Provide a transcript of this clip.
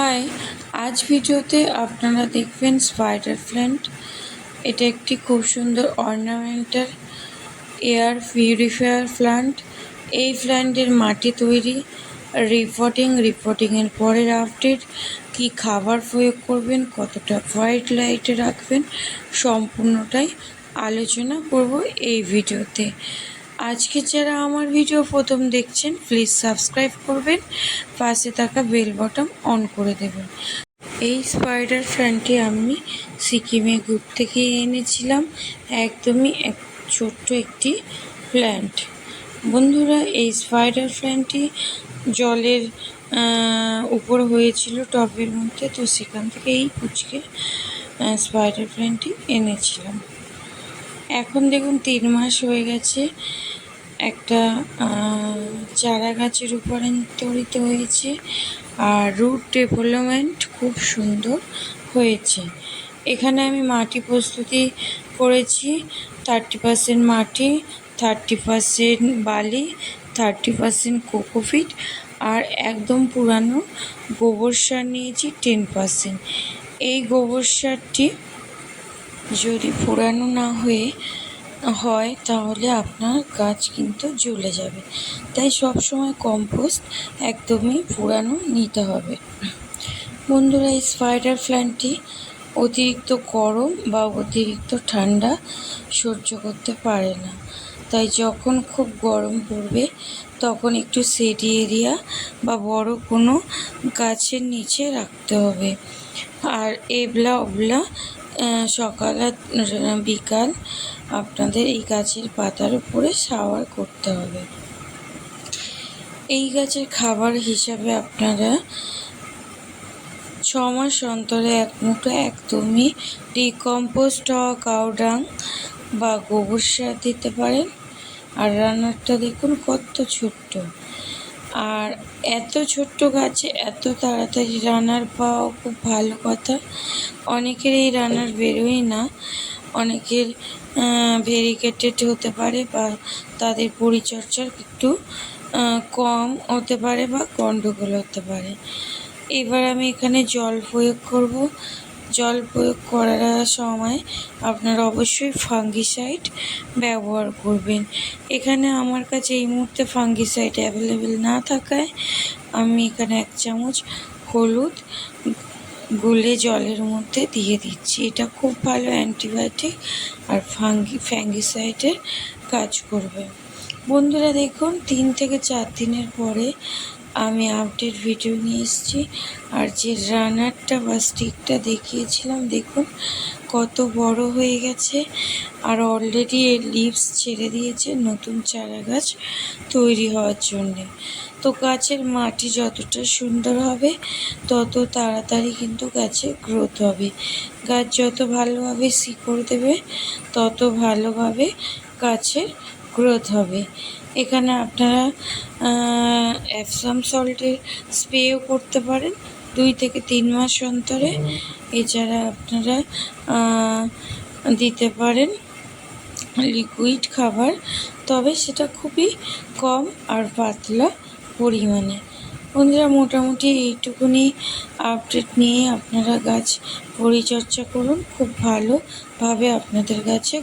High, আজ ভিডিওতে আপনারা দেখবেন স্পাইডার প্ল্যান্ট এটা একটি খুব সুন্দর অর্নামেন্টাল এয়ার পিউরিফায়ার প্ল্যান্ট এই প্ল্যান্টের মাটি তৈরি রিপোর্টিং রিপোর্টিংয়ের পরের আপডেট কি খাবার প্রয়োগ করবেন, কতটা হোয়াইট লাইটে রাখবেন, সম্পূর্ণটাই আলোচনা করব এই ভিডিওতে। আজকে যারা আমার ভিডিও প্রথম দেখছেন প্লিজ সাবস্ক্রাইব করবেন, পাশে থাকা বেল বটন অন করে দেবেন। এই স্পাইডার ফ্যানটি আমি সিকিমে ঘুর থেকে এনেছিলাম, একদমই এক ছোট্ট একটি প্ল্যান্ট বন্ধুরা, এই স্পাইডার ফ্যানটি জলের উপর হয়েছিল টবের মধ্যে, তো সেখান থেকে এই কুচকে স্পাইডার ফ্যানটি এনেছিলাম। এখন দেখুন, তিন মাস হয়ে গেছে একটা চারা গাছের রূপান্তরিত হয়েছে। আর রুট ডেভেলপমেন্ট খুব সুন্দর হয়েছে। এখানে আমি মাটি প্রস্তুতি করেছি। থার্টি পার্সেন্ট মাটি, থার্টি পার্সেন্ট বালি, থার্টি পার্সেন্ট কোকোফিট আর একদম পুরানো গোবর সার নিয়েছি টেন পার্সেন্ট। এই গোবর সারটি যদি পুরানো না হয়ে হয়, তাহলে আপনার গাছ কিন্তু জ্বলে যাবে। তাই সব সময় কম্পোস্ট একদমই পুরানো নিতে হবে। বন্ধুরা, এই স্পাইডার প্ল্যান্টটি অতিরিক্ত গরম বা অতিরিক্ত ঠান্ডা সহ্য করতে পারে না। তাই যখন খুব গরম পড়বে, তখন একটু সেডি এরিয়া বা বড় কোনো গাছের নিচে রাখতে হবে। আর এবলা ওবলা সকাল বিকাল আপনাদের এই গাছের পাতার উপরে শাওয়ার করতে হবে। এই গাছের খাবার হিসাবে আপনারা ছ মাস অন্তরে এক মুঠো একদমই ডিকম্পোস্ট হওয়া কাউডাং বা গোবর সার দিতে পারেন। আর রান্নারটা দেখুন কত ছোট্ট। আর এত ছোট্ট গাছে এত তাড়াতাড়ি রানার পাওয়া খুব ভালো কথা। অনেকের এই রানার বেরোয় না। অনেকের ভেরিকেটেড হতে পারে বা তাদের পরিচর্যার একটু কম হতে পারে বা গণ্ডগোল হতে পারে। এবার আমি এখানে জল প্রয়োগ করব। জল প্রয়োগ করার সময় আপনারা অবশ্যই ফাঙ্গিসাইড ব্যবহার করবেন। এখানে আমার কাছে এই মুহূর্তে ফাঙ্গিসাইড অ্যাভেলেবেল না থাকায় আমি এখানে এক চামচ হলুদ গুলে জলের মধ্যে দিয়ে দিচ্ছি। এটা খুব ভালো অ্যান্টিবায়োটিক আর ফাঙ্গি ফ্যাঙ্গিসাইডের কাজ করবে। বন্ধুরা দেখুন, তিন থেকে চার দিনের পরে আমি আপডেট ভিডিও নিয়ে এসেছি। আর যে রানারটা বা স্টিকটা দেখিয়েছিলাম, দেখুন কত বড় হয়ে গেছে। আর অলরেডি এর লিভস ছেড়ে দিয়েছে নতুন চারা গাছ তৈরি হওয়ার জন্যে। তো গাছের মাটি যতটা সুন্দর হবে, তত তাড়াতাড়ি কিন্তু গাছে গ্রোথ হবে। গাছ যত ভালোভাবে শিকড় দেবে, তত ভালোভাবে গাছের গ্রোথ হবে। এখানে আপনারা অ্যাপসাম সল্টের স্প্রেও করতে পারেন দুই থেকে তিন মাস অন্তরে। এছাড়া আপনারা দিতে পারেন লিকুইড খাবার, তবে সেটা খুবই কম আর পাতলা পরিমাণে। বন্ধুরা, মোটামুটি এইটুকুনি আপডেট নিয়ে আপনারা গাছ পরিচর্যা করুন। খুব ভালোভাবে আপনাদের গাছে